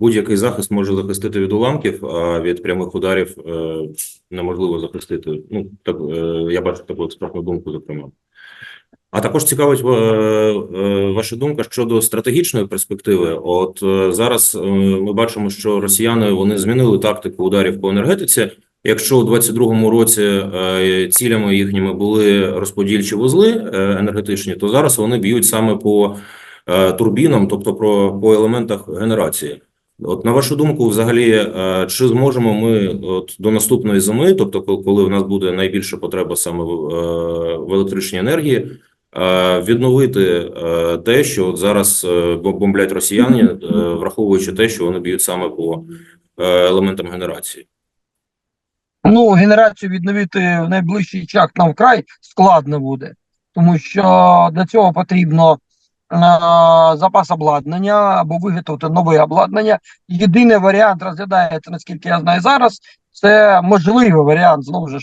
Будь-який захист може захистити від уламків, а від прямих ударів е, неможливо захистити. Ну так е, я бачу таку експертну думку, зокрема. А також цікавить е, е, ваша думка щодо стратегічної перспективи. От е, зараз ми бачимо, що росіяни вони змінили тактику ударів по енергетиці. Якщо у 22-му році цілями їхніми були розподільчі вузли енергетичні, то зараз вони б'ють саме по турбінам, тобто про по елементах генерації. От на вашу думку, взагалі, е, чи зможемо ми от до наступної зими, тобто коли- в нас буде найбільша потреба саме в, е, електричній енергії, е, відновити те, що от зараз бомблять росіяни, враховуючи те, що вони б'ють саме по елементам генерації? Ну, генерацію відновити в найближчий час нам вкрай складно буде, тому що для цього потрібно запас обладнання або виготовити нове обладнання. Єдиний варіант розглядається, наскільки я знаю зараз, це можливий варіант знову ж.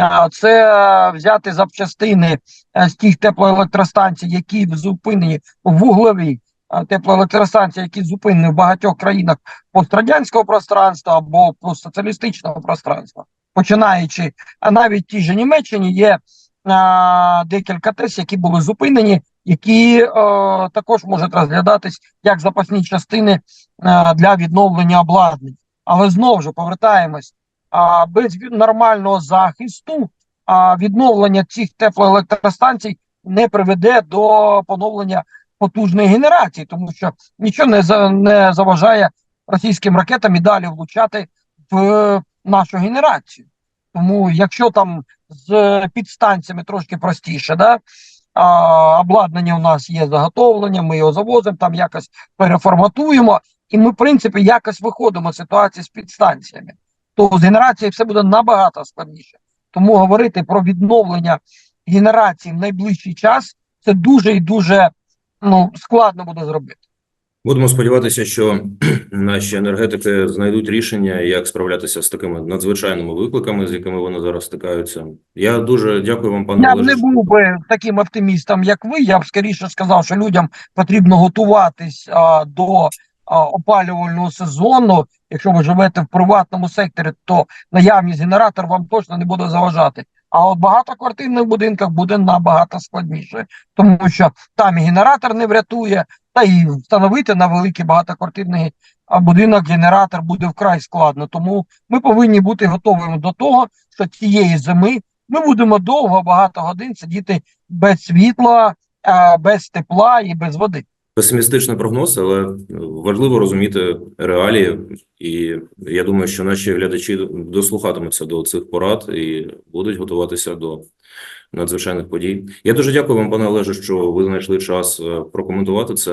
е, Це взяти запчастини е, з тих теплоелектростанцій, які зупинені вуглові е, теплоелектростанції, які зупинені в багатьох країнах пострадянського пространства або постсоціалістичного пространства починаючи, а навіть в тій же Німеччині є а, декілька ТЕС, які були зупинені, які е, також можуть розглядатись як запасні частини е, для відновлення обладнань. Але знову ж повертаємось, а, без нормального захисту а, відновлення цих теплоелектростанцій не приведе до поновлення потужної генерації, тому що нічого не, за, не заважає російським ракетам і далі влучати в нашу генерацію. Тому, якщо там з підстанціями трошки простіше, да, а, обладнання у нас є заготовлення, ми його завозимо, там якось переформатуємо, і ми, в принципі, якось виходимо з ситуації з підстанціями, то з генерацією все буде набагато складніше. Тому говорити про відновлення генерації в найближчий час це дуже і дуже ну, складно буде зробити. Будемо сподіватися, що наші енергетики знайдуть рішення, як справлятися з такими надзвичайними викликами, з якими вони зараз стикаються. Я дуже дякую вам, пане Я б не був би таким оптимістом, як ви. Я б скоріше сказав, що людям потрібно готуватись а, до а, опалювального сезону. Якщо ви живете в приватному секторі, то наявність генератора вам точно не буде заважати. А от багатоквартирних будинках буде набагато складніше, тому що там і генератор не врятує, та і встановити на великий багатоквартирний будинок генератор буде вкрай складно. Тому ми повинні бути готовими до того, що цієї зими ми будемо довго багато годин сидіти без світла, без тепла і без води. Песимістичний прогноз, але важливо розуміти реалії, і я думаю, що наші глядачі дослухатимуться до цих порад і будуть готуватися до надзвичайних подій. Я дуже дякую вам, пане Олеже, що ви знайшли час е, прокоментувати це.